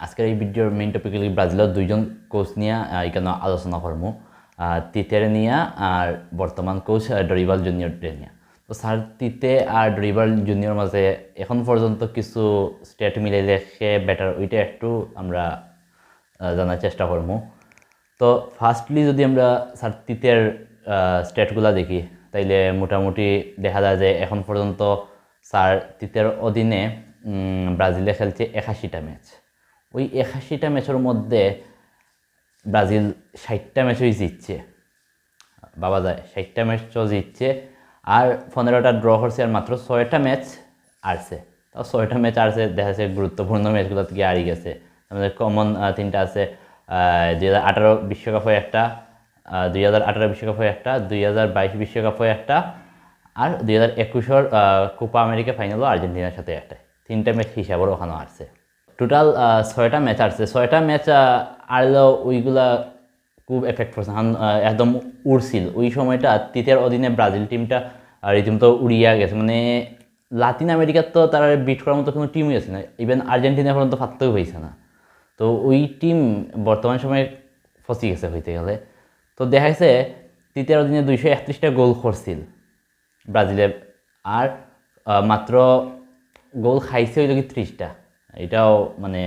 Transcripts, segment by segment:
আজকের এই ভিডিওর মেইন টপিক্যালি ব্রাজিলের দুইজন কোচ নিয়ে এখানে আলোচনা করব। তিতের নিয়ে আর বর্তমান কোচ ডরিবাল জুনিয়র নিয়ে। তো স্যার তিতে আর ডরিবাল জুনিয়র মাঝে এখন পর্যন্ত কিছু স্টেট মিলাইলে সে বেটার ওইটা একটু আমরা জানার চেষ্টা করব। তো ফার্স্টলি যদি আমরা স্যার তিতের স্টেটগুলো দেখি, তাইলে মোটামুটি দেখা যায় যে এখন পর্যন্ত স্যার তিতের অধীনে ব্রাজিলে খেলছে একাশিটা ম্যাচ ওই একাশিটা ম্যাচের মধ্যে ব্রাজিল ষাটটা ম্যাচই জিতছে। বাবা যায়, ষাটটা ম্যাচও জিতছে। আর পনেরোটা ড্র করছে আর মাত্র ছয়টা ম্যাচ আরছে। তাও ছয়টা ম্যাচ আরছে, দেখা যাচ্ছে গুরুত্বপূর্ণ ম্যাচগুলো থেকে হারিয়ে গেছে। আমাদের কমন তিনটা আছে দুই হাজার আঠারো বিশ্বকাপ হয়ে একটা দুই হাজার আঠারো বিশ্বকাপে একটা দুই হাজার বাইশ বিশ্বকাপ হয়ে একটা, আর দুই হাজার একুশের কোপা আমেরিকা ফাইনালও আর্জেন্টিনার সাথে একটা। তিনটা ম্যাচ হিসাবেও ওখানে আসছে টোটাল ছয়টা ম্যাচ আসছে। ছয়টা ম্যাচ আরলেও ওইগুলা খুব এফেক্ট কারণ একদম উড়ছিল। ওই সময়টা তৃতীয় অধীনে ব্রাজিল টিমটা রীতিমতো উড়িয়া গেছে। মানে লাতিন আমেরিকার তো তারা বিট করার মতো কোনো টিমই আছে না। ইভেন আর্জেন্টিনা পর্যন্ত পারতেও হয়েছে না। তো ওই টিম বর্তমান সময়ে ফসি গেছে হইতে গেলে। তো দেখা গেছে, তৃতীয় অধীনে দুইশো একত্রিশটা গোল করছিল ব্রাজিলে আর মাত্র গোল খাইছে হইল কি ত্রিশটা। এটাও মানে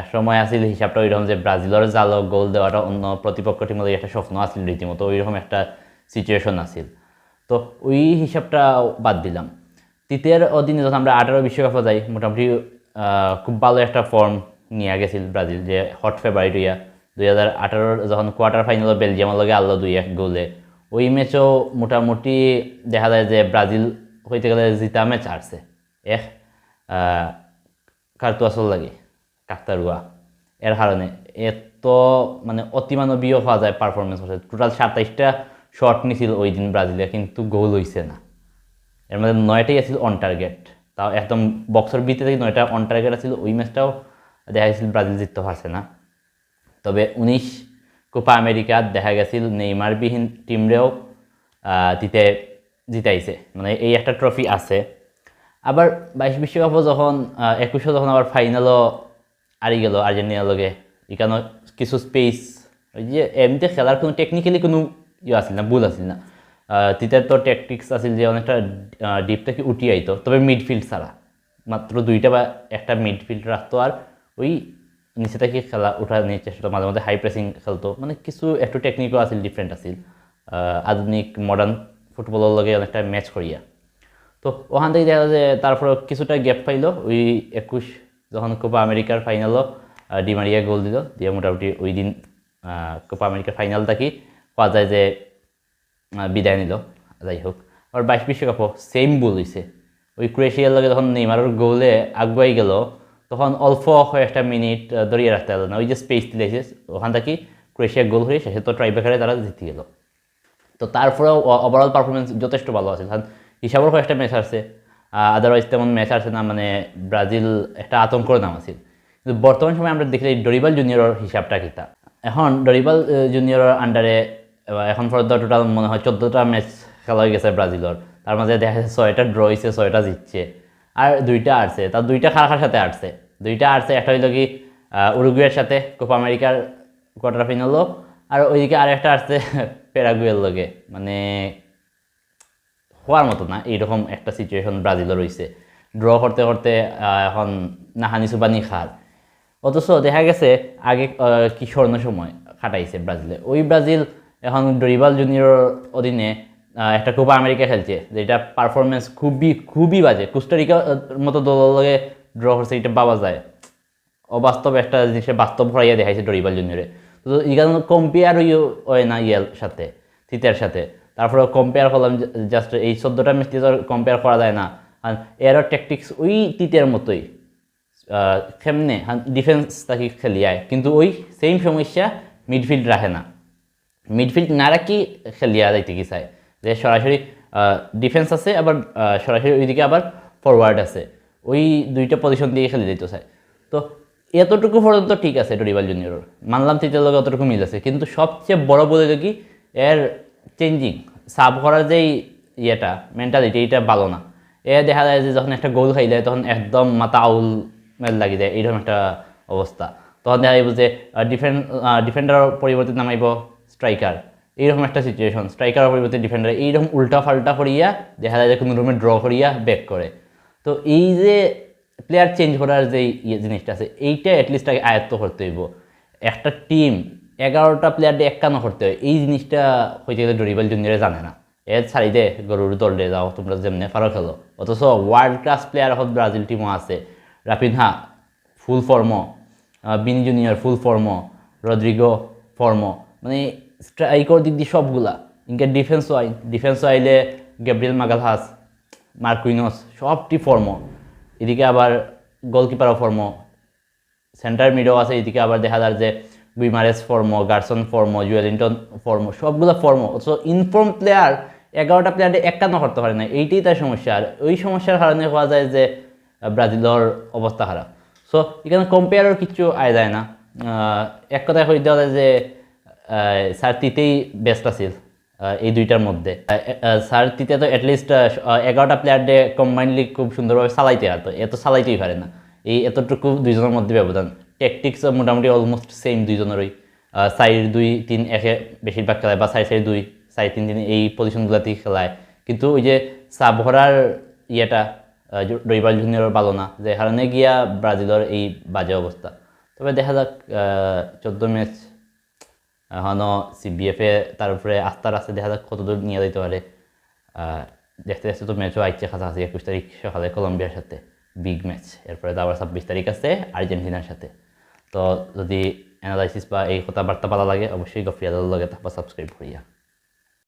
এক সময় আছিল হিসাবটা ওইরকম যে ব্রাজিলের জালক গোল দেওয়াটা অন্য প্রতিপক্ষ টিমের একটা স্বপ্ন আছিল রীতিমতো, ওইরকম একটা সিচুয়েশন আছিল। তো ওই হিসাবটা বাদ দিলাম। তৃতীয় অধীনে যখন আমরা আঠারো বিশ্বকাপে যাই, মোটামুটি খুব ভালো একটা ফর্ম নিয়ে গেছিল ব্রাজিল, যে হট ফেভারিট ইয়া। দুই হাজার আঠারোর যখন কোয়ার্টার ফাইনাল বেলজিয়ামের লগে আল্লাহ দুই এক গোলে, ওই ম্যাচও মোটামুটি দেখা যায় যে ব্রাজিল হইতে গেলে জিতা ম্যাচ আসছে এক আহ, কারতো আসল লাগে কাকতারুয়া এর কারণে এত মানে অতিমানবীয় হওয়া যায় পারফরমেন্স হচ্ছে টোটাল সাতাইশটা শট নিছিল ওই দিন ব্রাজিলে কিন্তু গোল হইছে না। এর মধ্যে নয়টাই আছিল অন টার্গেট তাও একদম বক্সের ভিতরে থেকে নয়টা অন টার্গেট আছিল ওই ম্যাচটাও দেখা গেছিল ব্রাজিল জিততে পারছে না। তবে উনিশ কোপা আমেরিকাত দেখা গেছিল নেইমারবিহীন টিমরেও তিতে জিতাইছে। মানে এই একটা ট্রফি আছে। আবার বাইশ বিশ্বকাপও যখন একুশে যখন আবার ফাইনালও আরি গেল আর্জেন্টিনার লগে এখানে কিছু স্পেস ওই যে এমনিতে খেলার কোনো টেকনিক্যালি কোনো ইয়ে আসিল না, ভুল আসিল না। তিতার তো ট্যাকটিক্স আছিল যে অনেকটা ডিপ থেকে উঠিয়ে আইতো তবে মিডফিল্ড ছাড়া মাত্র দুইটা বা একটা মিডফিল্ড রাখতো আর ওই নিচে থেকে খেলা উঠা নিয়ে চেষ্টা মাঝে মাঝে হাই প্রেসিং খেলতো। মানে কিছু একটু টেকনিকও আছিল ডিফারেন্ট আছিল। আধুনিক মডার্ন ফুটবলের লগে অনেকটা ম্যাচ করিয়া তো ওখান থেকে দেখা যায় যে তারপরে কিছুটা গ্যাপ পাইলো। ওই একুশ যখন কোপা আমেরিকার ফাইনালও ডিমারিয়া গোল দিল, দিয়ে মোটামুটি ওই দিন কোপা আমেরিকার ফাইনাল থাকি পাওয়া যায় যে বিদায় নিল। যাই হোক আর বাইশ বিশ্বকাপও সেম গোল হয়েছে ওই ক্রোয়েশিয়ার লগে যখন নেইমারের গোলে আগুয়াই গেল, তখন অল্প কয়েকটা মিনিট ধরিয়ে রাখতে হলো না। ওই যে স্পেস দিলেছে ওখান থেকে ক্রোয়েশিয়া গোল হয়ে শেষে তো ট্রাইবেকারে তারা জিতে গেল। তো তারপরেও ওভারঅল পারফরমেন্স যথেষ্ট ভালো আছে। কারণ হিসাবের কয়েকটা ম্যাচ আসছে আদারওয়াইজ তেমন ম্যাচ আসছে না মানে ব্রাজিল একটা আতঙ্কর নাম আছে কিন্তু বর্তমান সময় আমরা দেখি ডরিবাল জুনিয়রের হিসাবটা কিতা। এখন ডরিবাল জুনিয়রের আন্ডারে এখন পর্যন্ত টোটাল মনে হয় চোদ্দোটা ম্যাচ খেলা হয়ে গেছে ব্রাজিলের তার মাঝে দেখা যাচ্ছে ছয়টা ড্র হয়েছে ছয়টা জিতছে। আর দুইটা আসছে তার দুইটা খারাপ সাথে আসছে দুইটা আসছে একটা হইল কি উরুগুয়ের সাথে কোপা আমেরিকার কোয়ার্টার ফাইনালও আর ওইদিকে আরেকটা আসছে প্যারাগুয়ের লগে। মানে হওয়ার মতো না, এইরকম একটা সিচুয়েশন ব্রাজিলও রয়েছে। ড্র করতে করতে এখন নাহানি সুবানি খার। অথচ দেখা গেছে, আগে কি স্বর্ণ সময় কাটাইছে ব্রাজিলে। ওই ব্রাজিল এখন ডরিবাল জুনিয়র অধীনে একটা কোপা আমেরিকা খেলছে, যেটা পারফরমেন্স খুবই খুবই বাজে। কুস্টারিকা মতো দলের লগে ড্র করছে, এটা বাবা যায়। অবাস্তব একটা জিনিসে বাস্তব ভরাইয়া দেখাইছে ডরিবাল জুনিয়রে তো এখানে কম্পেয়ার হয় না ইয়ার সাথে তৃতীয়ার সাথে। তারপরে কম্পেয়ার করলাম জাস্ট এই চোদ্দোটা ম্যাচ দিয়ে কম্পেয়ার করা যায় না। আর এরও ট্যাকটিক্স ওই তৃতীয়ার মতোই। কেমনে? ডিফেন্স তাকে খেলি? খেলিয়ায় কিন্তু ওই সেম সমস্যা মিডফিল্ড রাখে না। মিডফিল্ড না রাখি খেলিয়া যাইতে কি চায় যে সরাসরি ডিফেন্স আছে, আবার সরাসরি ওইদিকে আবার ফরওয়ার্ড আছে। ওই দুইটা পজিশন দিয়ে খেলে দিতে চায় তো এতটুকু পর্যন্ত ঠিক আছে ডরিবাল জুনিয়র মানলাম তৃতীয় লগে অতটুকু মিল আছে। কিন্তু সবচেয়ে বড় বলে কি এর চেঞ্জিং সাব করার যেই ইয়েটা মেন্টালিটি এটা ভালো না। এ দেখা যায় যে যখন একটা গোল খাইলে, তখন একদম মাথা আউল লাগি যায়, এইরকম একটা অবস্থা। তখন দেখা যাইব যে ডিফেন্ড ডিফেন্ডার পরিবর্তে নামাইব স্ট্রাইকার এইরকম একটা সিচুয়েশন স্ট্রাইকারের পরিবর্তে ডিফেন্ডার এইরকম উল্টা ফাল্টা করিয়া, দেখা যায় যে কোনো রুমে ড্র করিয়া ব্যাক করে। তো এই যে প্লেয়ার চেঞ্জ করার যে ইয়ে জিনিসটা আছে এইটা অ্যাটলিস্ট আগে আয়ত্ত করতে হইব। একটা টিম এগারোটা প্লেয়ার দিয়ে একান্ন করতে হয়। এই জিনিসটা হইতে গেলে ডরিবাল জুনিয়রে জানে না। এর ছাড়ি দে গরুর দল যাও, তোমরা যেমনি ফারো খেলো। অথচ ওয়ার্ল্ড ক্লাস প্লেয়ার এখন ব্রাজিল টিমও আছে। Raphinha full form Vini junior full form Rodrigo form মানে স্ট্রাইকর দিক দিয়ে সবগুলা। ইনকে ডিফেন্সও আই ডিফেন্সও আইলে গ্যাব্রিয়েল মাগালহাস মার্কুইনস সবটি ফর্ম এদিকে আবার গোলকিপারও ফর্ম সেন্টার মিডও আছে, এদিকে আবার দেখা যায় যে Guimaraes form Gerson form Joelinton form সবগুলো ফর্ম অথচ ইনফর্ম প্লেয়ার এগারোটা প্লেয়ারে একান্ন করতে পারে না। এইটাই তার সমস্যা। আর ওই সমস্যার কারণে হওয়া যায় যে ব্রাজিলের অবস্থা খারাপ। সো এখানে কম্পেয়ারও কিছু আয় যায় না। এক কথায় হয়ে দেওয়া যায় যে স্যার তিতেই বেস্ট আছিল এই দুইটার মধ্যে। স্যার তিতে তো অ্যাটলিস্ট এগারোটা প্লেয়ার দিয়ে কম্বাইনলি খুব সুন্দরভাবে চালাইতে পারতো। এত চালাইতেই পারে না। এই এতটুকু দুইজনের মধ্যে ব্যবধান। ট্যাকটিক্স মোটামুটি অলমোস্ট সেম দুইজনেরই। সাইড দুই, তিন, একে বেশিরভাগ খেলায় বা সাইড সাইড দুই সাইড তিন তিন এই পজিশনগুলোতেই খেলায়। কিন্তু ওই যে সাবহরার ইয়েটা রবিবার জুনিয়র ভালো না যে কারণে গিয়া ব্রাজিলের এই বাজে অবস্থা। তবে দেখা যাক চোদ্দ ম্যাচ এখনও সিবিএফে তার উপরে আস্থার আছে, দেখা যাক কতদূর নিয়ে যেতে পারে। দেখতে দেখতে তো ম্যাচও আইছে কাছাকাছি একুশ তারিখ সকালে কলম্বিয়ার সাথে। বিগ ম্যাচ, এরপরে তো আবার ছাব্বিশ তারিখ আছে আর্জেন্টিনার সাথে। তো যদি অ্যানালাইসিস বা এই কথাবার্তা ভালো লাগে অবশ্যই গফরিয়াদের লগে তারপর সাবস্ক্রাইব করিয়া।